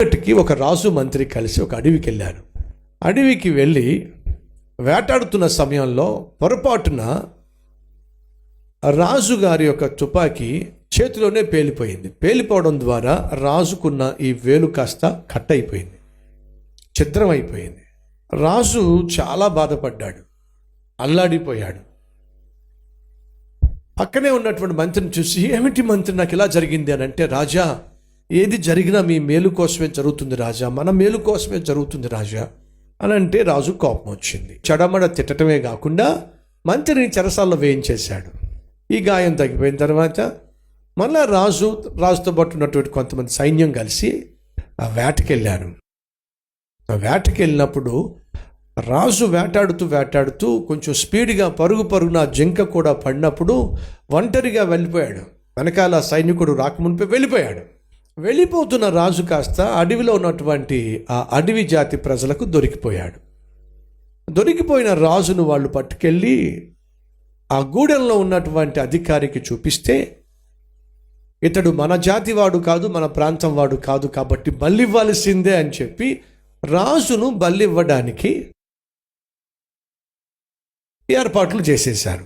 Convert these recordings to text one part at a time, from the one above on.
ఒకటికి ఒక రాజు మంత్రి కలిసి ఒక అడవికి వెళ్ళారు అడవికి వెళ్ళి వేటాడుతున్న సమయంలో పొరపాటున రాజు గారి యొక్క తుపాకీ చేతిలోనే పేలిపోయింది. పేలిపోవడం ద్వారా రాజుకున్న ఈ వేలు కాస్త కట్ అయిపోయింది చిత్రం అయిపోయింది రాజు చాలా బాధపడ్డాడు. అల్లాడిపోయాడు. పక్కనే ఉన్నటువంటి మంత్రిని చూసి ఏమిటి మంత్రి నాకు ఇలా జరిగింది? అని అంటే రాజా ఏది జరిగినా మీ మేలు కోసమే జరుగుతుంది రాజా మన మేలు కోసమే జరుగుతుంది రాజా అని అంటే రాజు కోపం వచ్చింది. చడమడ తిట్టడమే కాకుండా మంత్రిని చెరసాల్లో వేయించేశాడు. ఈ గాయం తగ్గిపోయిన తర్వాత మళ్ళా రాజు రాజుతో పాటు ఉన్నటువంటి కొంతమంది సైన్యం కలిసి ఆ వేటకెళ్ళారు. ఆ వేటకెళ్ళినప్పుడు రాజు వేటాడుతూ వేటాడుతూ కొంచెం స్పీడ్గా పరుగు పరుగున జింక కూడా పడినప్పుడు ఒంటరిగా వెళ్ళిపోయాడు. వెనకాల సైనికుడు రాకమునిపై వెళ్ళిపోయాడు. వెళ్ళిపోతున్న రాజు కాస్త అడవిలో ఉన్నటువంటి ఆ అడవి జాతి ప్రజలకు దొరికిపోయాడు. దొరికిపోయిన రాజును వాళ్ళు పట్టుకెళ్ళి ఆ గూడెంలో ఉన్నటువంటి అధికారికి చూపిస్తే ఇతడు మన జాతి వాడు కాదు మన ప్రాంతం వాడు కాదు కాబట్టి బలివ్వాల్సిందే అని చెప్పి రాజును బలివ్వడానికి ఏర్పాట్లు చేసేశారు.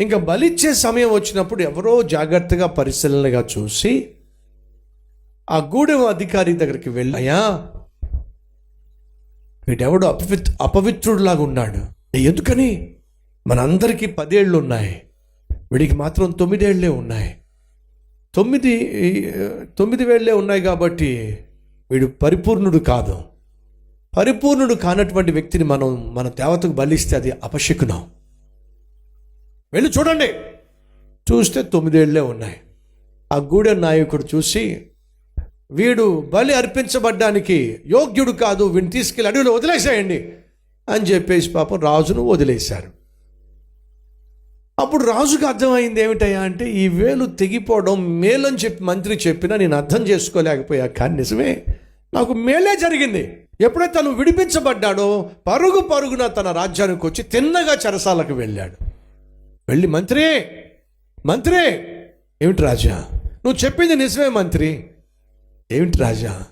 ఇంకా బలిచ్చే సమయం వచ్చినప్పుడు ఎవరో జాగ్రత్తగా పరిశీలనగా చూసి ఆ గూడెం అధికారి దగ్గరికి వెళ్ళాయా వీడెవడో అపవిత్ అపవిత్రుడిలాగా ఉన్నాడు. ఎందుకని? మనందరికీ పదేళ్ళు ఉన్నాయి. వీడికి మాత్రం తొమ్మిదేళ్ళే ఉన్నాయి. తొమ్మిది తొమ్మిది వేళ్ళే ఉన్నాయి కాబట్టి వీడు పరిపూర్ణుడు కాదు. పరిపూర్ణుడు కానటువంటి వ్యక్తిని మనం మన దేవతకు బలిస్తే అది అపశకునం. వెళ్ళి చూడండి. చూస్తే తొమ్మిదేళ్ళే ఉన్నాయి. ఆ గూడెం నాయకుడు చూసి వీడు బలి అర్పించబడ్డానికి యోగ్యుడు కాదు వీడిని తీసుకెళ్ళి అడవిలో వదిలేసేయండి అని చెప్పేసి పాపం రాజును వదిలేశారు. అప్పుడు రాజుకు అర్థమైంది ఏమిటయ్యా అంటే ఈ వేలు తెగిపోవడం మేలని చెప్పి మంత్రి చెప్పినా నేను అర్థం చేసుకోలేకపోయా కానీ నిజమే నాకు మేలే జరిగింది. ఎప్పుడైతే తను విడిపించబడ్డాడో పరుగు పరుగున తన రాజ్యానికి వచ్చి తిన్నగా చెరసాలకు వెళ్ళాడు. వెళ్ళి మంత్రి మంత్రి ఏమిటి రాజా? నువ్వు చెప్పింది నిజమే మంత్రి. ఏమిటి రాజా?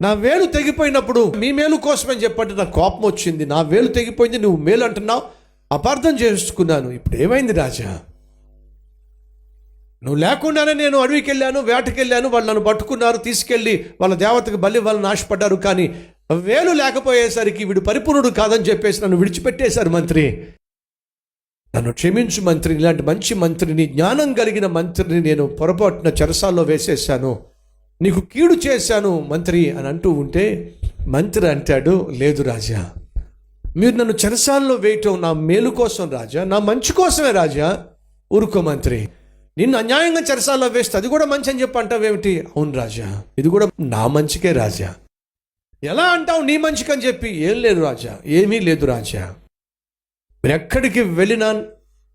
నా వేలు తెగిపోయినప్పుడు మీ మేలు కోసమని చెప్పంటే నాకు కోపం వచ్చింది. నా వేలు తెగిపోయింది నువ్వు మేలు అంటున్నావు అపార్థం చేసుకున్నాను. ఇప్పుడు ఏమైంది రాజా? నువ్వు లేకుండానే నేను అడవికి వెళ్ళాను వేటకి వెళ్ళాను వాళ్ళు నన్ను పట్టుకున్నారు తీసుకెళ్ళి వాళ్ళ దేవతకు బలి వాళ్ళు నాశపడ్డారు కానీ వేలు లేకపోయేసరికి వీడు పరిపూర్ణుడు కాదని చెప్పేసి నన్ను విడిచిపెట్టేశారు మంత్రి. నన్ను క్షమించు మంత్రిని ఇలాంటి మంచి మంత్రిని జ్ఞానం కలిగిన మంత్రిని నేను పొరపాటున చెరసాల్లో వేసేసాను నీకు కీడు చేశాను మంత్రి అని అంటూ ఉంటే మంత్రి అంటాడు లేదు రాజా మీరు నన్ను చెరసాల్లో వేయటం నా మేలు కోసం రాజా నా మంచి కోసమే రాజా ఊరుకో మంత్రి. నిన్ను అన్యాయంగా చెరసాల్లో వేస్తే అది కూడా మంచి అని చెప్పి అంటావేమిటి? అవును రాజా ఇది కూడా నా మంచికే రాజా. ఎలా అంటావు నీ మంచికని చెప్పి? ఏం లేదు రాజా ఏమీ లేదు రాజా. మీరు ఎక్కడికి వెళ్ళినా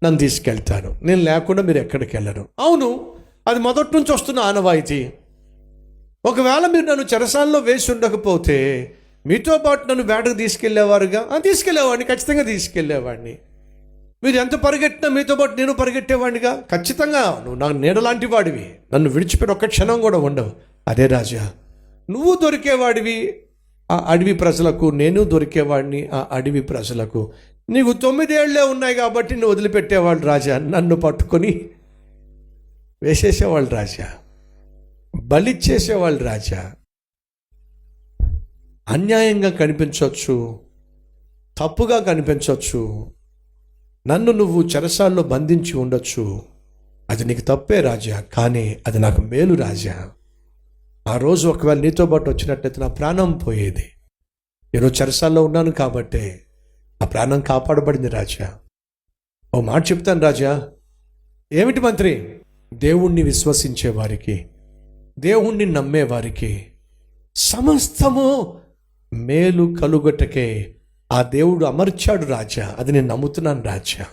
నన్ను తీసుకెళ్తాను నేను లేకుండా మీరు ఎక్కడికి వెళ్ళరు. అవును అది మొదటి నుంచి వస్తున్న ఆనవాయితీ. ఒకవేళ మీరు నన్ను చెరసాల్లో వేసి ఉండకపోతే మీతో పాటు నన్ను వేటకు తీసుకెళ్ళేవారుగా? తీసుకెళ్ళేవాడిని ఖచ్చితంగా తీసుకెళ్ళేవాడిని. మీరు ఎంత పరిగెట్టినా మీతో పాటు నేను పరిగెట్టేవాడినిగా? ఖచ్చితంగా. నువ్వు నాకు నీడలాంటి వాడివి నన్ను విడిచిపెట్టి ఒక్క క్షణం కూడా ఉండవు. అదే రాజా నువ్వు దొరికేవాడివి. ఆ అడవి ప్రజలకు నేను దొరికేవాడిని. ఆ అడవి ప్రజలకు. నీకు తొమ్మిదేళ్ళే ఉన్నాయి కాబట్టి నువ్వు వదిలిపెట్టేవాళ్ళు రాజా. నన్ను పట్టుకొని వేసేసేవాళ్ళు రాజా. బలిచ్చేసేవాళ్ళు రాజా. అన్యాయంగా కనిపించవచ్చు తప్పుగా కనిపించవచ్చు నన్ను నువ్వు చెరసాల్లో బంధించి ఉండొచ్చు. అది నీకు తప్పే రాజా కానీ అది నాకు మేలు రాజా. ఆ రోజు ఒకవేళ నీతో పాటు వచ్చినట్లయితే నా ప్రాణం పోయేది. నేను చెరసాల్లో ఉన్నాను కాబట్టే ఆ ప్రాణం కాపాడబడింది రాజా. ఓ మాట చెప్తాను రాజా. ఏమిటి మంత్రి? దేవుణ్ణి విశ్వసించే వారికి దేవుణ్ణి నమ్మే వారికి సమస్తము మేలు కలుగటకే ఆ దేవుడు అమర్చాడు రాజా. అది నేను నమ్ముతున్నాను రాజా.